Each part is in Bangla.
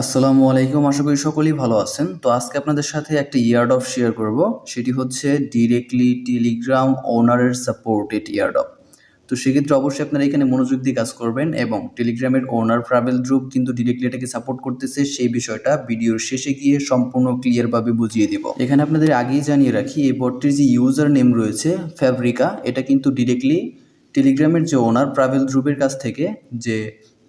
আসসালামু আলাইকুম, আশা করি সকলেই ভালো আছেন। তো আজকে আপনাদের সাথে একটা ইয়ার্ড অফ শেয়ার করব। সেটি হচ্ছে ডিরেক্টলি টেলিগ্রাম ওনারের সাপোর্টেড ইয়ার্ড অফ। তো সেক্ষেত্রে অবশ্যই আপনারা এখানে মনোযোগ দিয়ে কাজ করবেন এবং টেলিগ্রামের ওনার ট্রাভেল গ্রুপ কিন্তু ডিরেক্টলি এটাকে সাপোর্ট করতেছে, সেই বিষয়টা ভিডিওর শেষে গিয়ে সম্পূর্ণ ক্লিয়ারভাবে বুঝিয়ে দিব। এখানে আপনাদের আগেই জানিয়ে রাখি, এই বটটির যে ইউজার নেম রয়েছে ফ্যাব্রিকা এটা কিন্তু ডিরেক্টলি টেলিগ্রামের যে ওনার ট্রাভেল গ্রুপের কাছ থেকে যে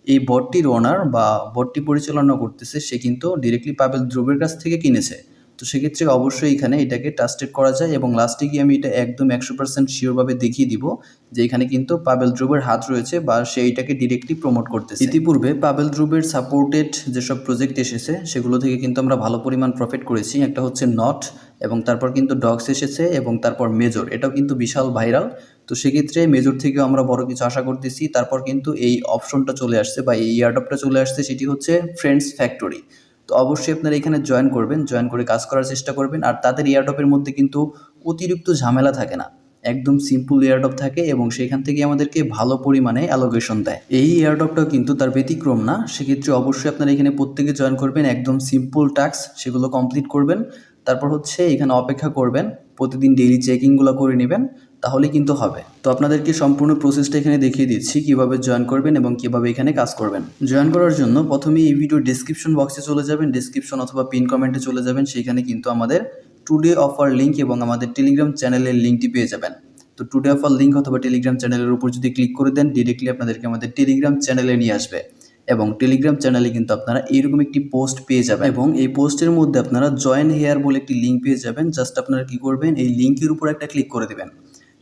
এই বটটির ওনার বা বটটি পরিচালনা করতেছে, সে কিন্তু ডিরেক্টলি পাবেল ধ্রুবের কাছ থেকে কিনেছে। তো সেক্ষেত্রে অবশ্যই এখানে এটাকে ট্রাস্টেড করা যায় এবং লাস্টে গিয়ে আমি এটা একদম একশো পার্সেন্ট শিওরভাবে দেখিয়ে দিব যে এখানে কিন্তু পাবেল ধ্রুবের হাত রয়েছে বা সে এটাকে ডিরেক্টলি প্রমোট করতেছে। ইতিপূর্বে পাবেল ধ্রুবের সাপোর্টেড যেসব প্রজেক্ট এসেছে, সেগুলো থেকে কিন্তু আমরা ভালো পরিমাণ প্রফিট করেছি। একটা হচ্ছে নট এবং তারপর কিন্তু ডগস এসেছে এবং তারপর মেজর এটাও কিন্তু বিশাল ভাইরাল তো সেক্ষেত্রে মেজর থেকেও আমরা বড় কিছু আশা করতেছি। তারপর কিন্তু এই অপশনটা চলে আসছে বা এই ইয়ারডপটা চলে আসছে, সেটি হচ্ছে ফ্রেন্ডস ফ্যাক্টরি তো অবশ্যই আপনারা এখানে জয়েন করবেন জয়েন করে কাজ করার চেষ্টা করবেন। আর তাদের ইয়ারডপের মধ্যে কিন্তু অতিরিক্ত ঝামেলা থাকে না। একদম সিম্পল এয়ারডপ থাকে এবং সেখান থেকে আমাদেরকে ভালো পরিমাণে অ্যালোকেশন দেয়। এই এয়ারডপটাও কিন্তু তার ব্যতিক্রম না। সেক্ষেত্রে অবশ্যই আপনারা এখানে প্রত্যেকে জয়েন করবেন, একদম সিম্পল টাস্ক সেগুলো কমপ্লিট করবেন। তারপর হচ্ছে এখানে অপেক্ষা করবেন, প্রতিদিন ডেইলি চেকিংগুলো করে নেবেন। তাহলে কিন্তু হবে। তো আপনাদেরকে সম্পূর্ণ প্রসেসটা এখানে দেখিয়ে দিচ্ছি কীভাবে জয়েন করবেন এবং কীভাবে এখানে কাজ করবেন। জয়েন করার জন্য প্রথমে এই ভিডিও ডিসক্রিপশন বক্সে চলে যাবেন ডিসক্রিপশন অথবা পিন কমেন্টে চলে যাবেন, সেখানে কিন্তু আমাদের টুডে অফার লিঙ্ক এবং আমাদের টেলিগ্রাম চ্যানেলের লিঙ্কটি পেয়ে যাবেন। তো টুডে অফার লিঙ্ক অথবা টেলিগ্রাম চ্যানেলের উপর যদি ক্লিক করে দেন ডিরেক্টলি আপনাদেরকে আমাদের টেলিগ্রাম চ্যানেলে নিয়ে আসবে। এবং টেলিগ্রাম চ্যানেলে কিন্তু আপনারা এইরকম একটি পোস্ট পেয়ে যাবেন। এবং এই পোস্টের মধ্যে আপনারা জয়েন হেয়ার বলে একটি লিঙ্ক পেয়ে যাবেন। জাস্ট আপনারা কি করবেন, এই লিঙ্কের উপর একটা ক্লিক করে দেবেন।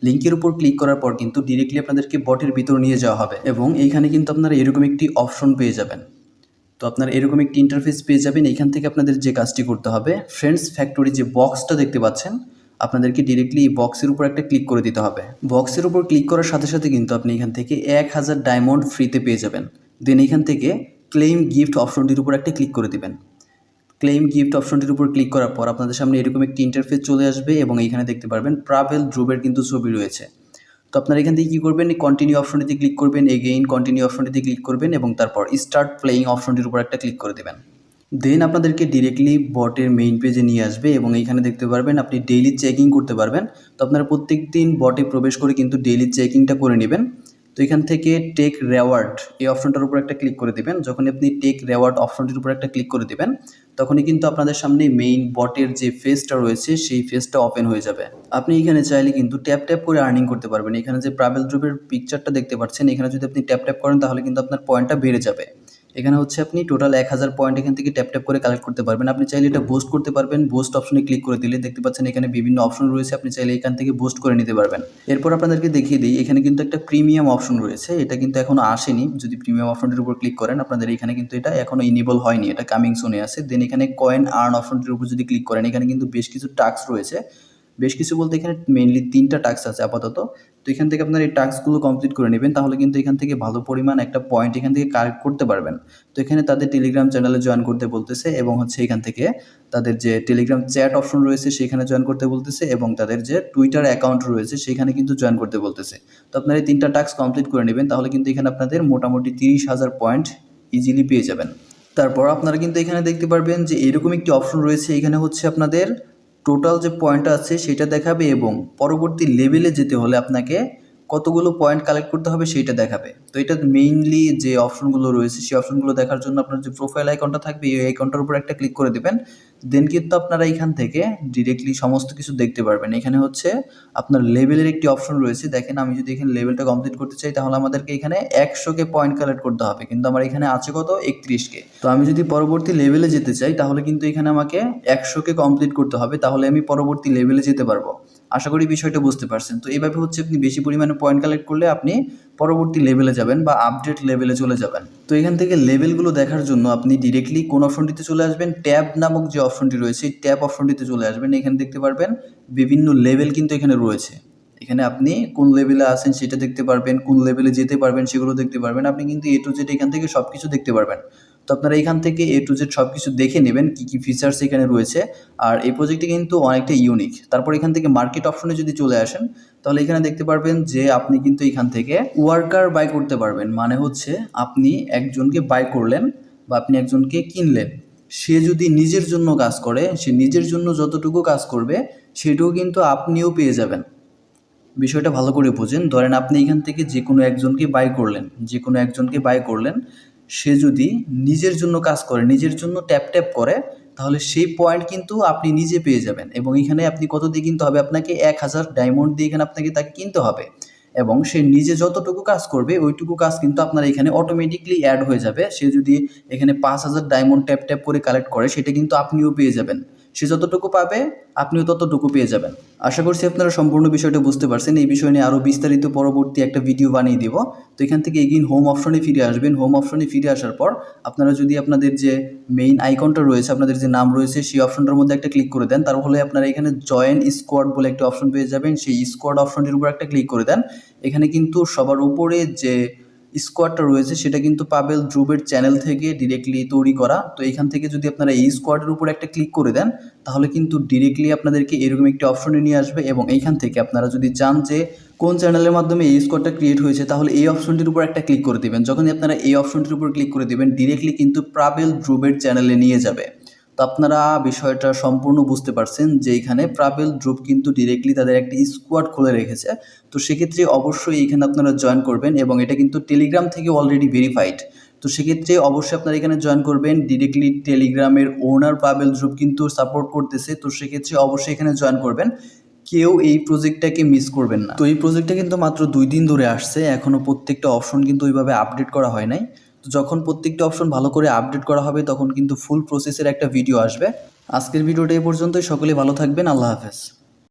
লিঙ্কের উপর ক্লিক করার পর কিন্তু ডিরেক্টলি আপনাদেরকে বটের ভিতর নিয়ে যাওয়া হবে এবং এইখানে কিন্তু আপনারা এরকম একটি অপশন পেয়ে যাবেন। তো আপনারা এরকম একটি ইন্টারফেস পেয়ে যাবেন এইখান থেকে আপনাদের যে কাজটি করতে হবে ফ্রেন্ডস ফ্যাক্টরি যে বক্সটা দেখতে পাচ্ছেন, আপনাদেরকে ডিরেক্টলি এই বক্সের উপর একটা ক্লিক করে দিতে হবে। বক্সের উপর ক্লিক করার সাথে সাথে কিন্তু আপনি এখান থেকে এক হাজার ডায়মন্ড ফ্রিতে পেয়ে যাবেন। দেন এখান থেকে ক্লেম গিফট অপশনটির উপর একটা ক্লিক করে দিবেন। ক্লেম গিফট অপশনটির উপর ক্লিক করার পর আপনাদের সামনে এরকম একটি ইন্টারফেস চলে আসবে এবং এখানে দেখতে পারবেন প্রাভেল ড্রুবের কিন্তু ছবি রয়েছে। তো আপনারা এখান থেকে কী করবেন? কন্টিনিউ অপশনটিতে ক্লিক করবেন এগেইন কন্টিনিউ অপশনটিতে ক্লিক করবেন এবং তারপর স্টার্ট প্লেয়িং অপশনটির উপর একটা ক্লিক করে দেবেন। দেন আপনাদেরকে ডিরেক্টলি বটের মেইন পেজে নিয়ে আসবে এবং এইখানে দেখতে পারবেন আপনি ডেইলি চেকিং করতে পারবেন। তো আপনারা প্রত্যেক দিন বটে প্রবেশ করে কিন্তু ডেইলি চেকিংটা করে নেবেন। তো এখান থেকে টেক রেওয়ার্ড এই অপশনটার উপর একটা ক্লিক করে দিবেন। যখন আপনি টেক রেওয়ার্ড অপশনটির উপর একটা ক্লিক করে দেবেন, তখনই কিন্তু আপনাদের সামনে মেইন বটের যে ফেসটা রয়েছে, সেই ফেসটা ওপেন হয়ে যাবে। আপনি এখানে চাইলে কিন্তু ট্যাপ ট্যাপ করে আর্নিং করতে পারবেন। এখানে যে প্রাভেল ড্রুপের পিকচারটা দেখতে পাচ্ছেন, এখানে যদি আপনি ট্যাপ ট্যাপ করেন, তাহলে কিন্তু আপনার পয়েন্টটা বেড়ে যাবে। এখানে হচ্ছে আপনি টোটাল এক হাজার পয়েন্ট এখান থেকে ট্যাপ ট্যাপ করে কালেক্ট করতে পারবেন। আপনি চাইলে এটা বুস্ট করতে পারবেন। বুস্ট অপশনে ক্লিক করে দিলে দেখতে পাচ্ছেন এখানে বিভিন্ন অপশন রয়েছে। আপনি চাইলে এখান থেকে বুস্ট করে নিতে পারবেন। এরপর আপনাদেরকে দেখিয়ে দিই, এখানে কিন্তু একটা প্রিমিয়াম অপশন রয়েছে। এটা কিন্তু এখনও আসেনি। যদি প্রিমিয়াম অপশনটির উপর ক্লিক করেন, আপনাদের এখানে কিন্তু এটা এখনও ইনেবল হয়নি। এটা কামিং সোনে আছে। দেন এখানে কয়েন আর্ন অপশনটির উপর যদি ক্লিক করেন, এখানে কিন্তু বেশ কিছু টাস্ক রয়েছে। বেশ কিছু বলতে এখানে মেনলি তিনটা টাস্ক আছে আপাতত। তো এখান থেকে আপনার এই টাস্কগুলো কমপ্লিট করে নেবেন, তাহলে কিন্তু এখান থেকে ভালো পরিমাণ একটা পয়েন্ট এখান থেকে কালেক্ট করতে পারবেন। তো এখানে তাদের টেলিগ্রাম চ্যানেলে জয়েন করতে বলতেছে এবং হচ্ছে এখান থেকে তাদের যে টেলিগ্রাম চ্যাট অপশন রয়েছে সেখানে জয়েন করতে বলতেছে এবং তাদের যে টুইটার অ্যাকাউন্ট রয়েছে সেখানে কিন্তু জয়েন করতে বলতেছে। তো আপনারা এই তিনটা টাস্ক কমপ্লিট করে নেবেন, তাহলে কিন্তু এখানে আপনাদের মোটামুটি তিরিশ হাজার পয়েন্ট ইজিলি পেয়ে যাবেন। তারপর আপনারা কিন্তু এখানে দেখতে পারবেন যে এরকম একটি অপশন রয়েছে, এখানে হচ্ছে আপনাদের টোটাল যে পয়েন্ট আছে সেটা দেখাবে এবং পরবর্তী লেভেলে যেতে হলে আপনাকে কতগুলো পয়েন্ট কালেক্ট করতে হবে সেইটা দেখাবে। তো এটা মেইনলি যে অপশনগুলো রয়েছে, সেই অপশনগুলো দেখার জন্য আপনার যে প্রোফাইল আইকনটা থাকবে, এই আইকনটার উপর একটা ক্লিক করে দেবেন। দেন কিন্তু আপনারা এখান থেকে ডিরেক্টলি সমস্ত কিছু দেখতে পারবেন। এখানে হচ্ছে আপনার লেভেলের একটি অপশন রয়েছে। দেখেন, আমি যদি এখানে লেভেলটা কমপ্লিট করতে চাই, তাহলে আমাদেরকে এখানে একশোকে পয়েন্ট কালেক্ট করতে হবে। কিন্তু আমার এখানে আছে কত? একত্রিশকে। তো আমি যদি পরবর্তী লেভেলে যেতে চাই, তাহলে কিন্তু এখানে আমাকে একশোকে কমপ্লিট করতে হবে। তাহলে আমি পরবর্তী লেভেলে যেতে পারব। আশা করি বিষয়টা বুঝতে পারছেন। তো এইভাবে হচ্ছে আপনি বেশি পরিমাণে পয়েন্ট কালেক্ট করলে আপনি পরবর্তী লেভেলে যাবেন বা আপডেট লেভেলে চলে যাবেন। তো এখান থেকে লেভেলগুলো দেখার জন্য আপনি ডিরেক্টলি কোন অপশনটিতে চলে আসবেন ট্যাব নামক যে অপশনটি রয়েছে, এই ট্যাব অপশনটিতে চলে আসবেন। এখানে দেখতে পারবেন বিভিন্ন লেভেল কিন্তু এখানে রয়েছে। এখানে আপনি কোন লেভেলে আছেন সেটা দেখতে পারবেন, কোন লেভেলে যেতে পারবেন সেগুলো দেখতে পারবেন। আপনি কিন্তু এ টু জেড এখান থেকে সব কিছু দেখতে পারবেন। আপনারা এখান থেকে এ টু জেড সব কিছু দেখে নেবেন কী কী ফিচার্স এখানে রয়েছে। আর এই প্রজেক্টটি কিন্তু অনেকটা ইউনিক তারপর এখান থেকে মার্কেট অপশনে যদি চলে আসেন, তাহলে এখানে দেখতে পারবেন যে আপনি কিন্তু এখান থেকে ওয়ার্কার বাই করতে পারবেন। মানে হচ্ছে আপনি একজনকে বাই করলেন বা আপনি একজনকে কিনলেন। সে যদি নিজের জন্য কাজ করে, সে নিজের জন্য যতটুকু কাজ করবে সেটুকু কিন্তু আপনিও পেয়ে যাবেন। বিষয়টা ভালো করে বোঝেন। ধরেন আপনি এখান থেকে যে কোনো একজনকে বাই করলেন যে কোনো একজনকে বাই করলেন সে যদি নিজের জন্য কাজ করে, নিজের জন্য ট্যাপ ট্যাপ করে, তাহলে সেই পয়েন্ট কিন্তু আপনি নিজে পেয়ে যাবেন এবং এখানে আপনি কত দিয়ে কিনতে হবে? আপনাকে এক হাজার ডায়মন্ড দিয়ে এখানে আপনাকে তাকে কিনতে হবে এবং সে নিজে যতটুকু কাজ করবে, ওইটুকু কাজ কিন্তু আপনার এখানে অটোমেটিকলি অ্যাড হয়ে যাবে। সে যদি এখানে পাঁচ হাজার ডায়মন্ড ট্যাপ ট্যাপ করে কালেক্ট করে, সেটা কিন্তু আপনিও পেয়ে যাবেন। সে যতটুকু পাবে, আপনিও ততটুকু পেয়ে যাবেন। আশা করছি আপনারা সম্পূর্ণ বিষয়টা বুঝতে পারছেন। এই বিষয় নিয়ে আরও বিস্তারিত পরবর্তী একটা ভিডিও বানিয়ে দিব। তো এখান থেকে এগিন হোম অপশনে ফিরে আসবেন। হোম অপশনে ফিরে আসার পর আপনারা যদি আপনাদের যে মেইন আইকনটা রয়েছে, আপনাদের যে নাম রয়েছে, সেই অপশনটার মধ্যে একটা ক্লিক করে দেন। তাহলে আপনারা এখানে জয়েন স্কোয়াড বলে একটা অপশন পেয়ে যাবেন। সেই স্কোয়াড অপশনটির উপর একটা ক্লিক করে দেন। এখানে কিন্তু সবার উপরে যে স্কোয়াডটা রয়েছে, সেটা কিন্তু পাবেল ধ্রুবের চ্যানেল থেকে ডিরেক্টলি তৈরি করা। তো এখান থেকে যদি আপনারা এই স্কোয়াডের উপর একটা ক্লিক করে দেন, তাহলে কিন্তু ডিরেক্টলি আপনাদেরকে এরকম একটি অপশনে নিয়ে আসবে এবং এইখান থেকে আপনারা যদি চান যে কোন চ্যানেলের মাধ্যমে এই স্কোয়াডটা ক্রিয়েট হয়েছে, তাহলে এই অপশনটির উপর একটা ক্লিক করে দেবেন। যখনই আপনারা এই অপশনটির উপর ক্লিক করে দেবেন ডিরেক্টলি কিন্তু প্রাবেল ধ্রুবের চ্যানেলে নিয়ে যাবে। তো আপনারা বিষয়টা সম্পূর্ণ বুঝতে পারছেন যে এখানে প্রাবেল গ্রুপ কিন্তু ডিরেক্টলি তাদের একটা স্কোয়াড খুলে রেখেছে। তো সেক্ষেত্রে অবশ্যই এখানে আপনারা জয়েন করবেন এবং এটা কিন্তু টেলিগ্রাম থেকে অলরেডি ভেরিফাইড তো সেক্ষেত্রে অবশ্যই আপনারা এখানে জয়েন করবেন। ডিরেক্টলি টেলিগ্রামের ওনার পাবেল গ্রুপ কিন্তু সাপোর্ট করতেছে। তো সেক্ষেত্রে অবশ্যই এখানে জয়েন করবেন। কেউ এই প্রজেক্টটাকে মিস করবেন না। তো এই প্রজেক্টটা কিন্তু মাত্র দুই দিন ধরে আসছে। এখনও প্রত্যেকটা অপশন কিন্তু ওইভাবে আপডেট করা হয় নাই। তো যখন প্রত্যেকটা অপশন ভালো করে আপডেট করা হবে, তখন কিন্তু ফুল প্রসেসের একটা ভিডিও আসবে। আজকের ভিডিওটা এই পর্যন্তই। সকলে ভালো থাকবেন। আল্লাহ হাফেজ।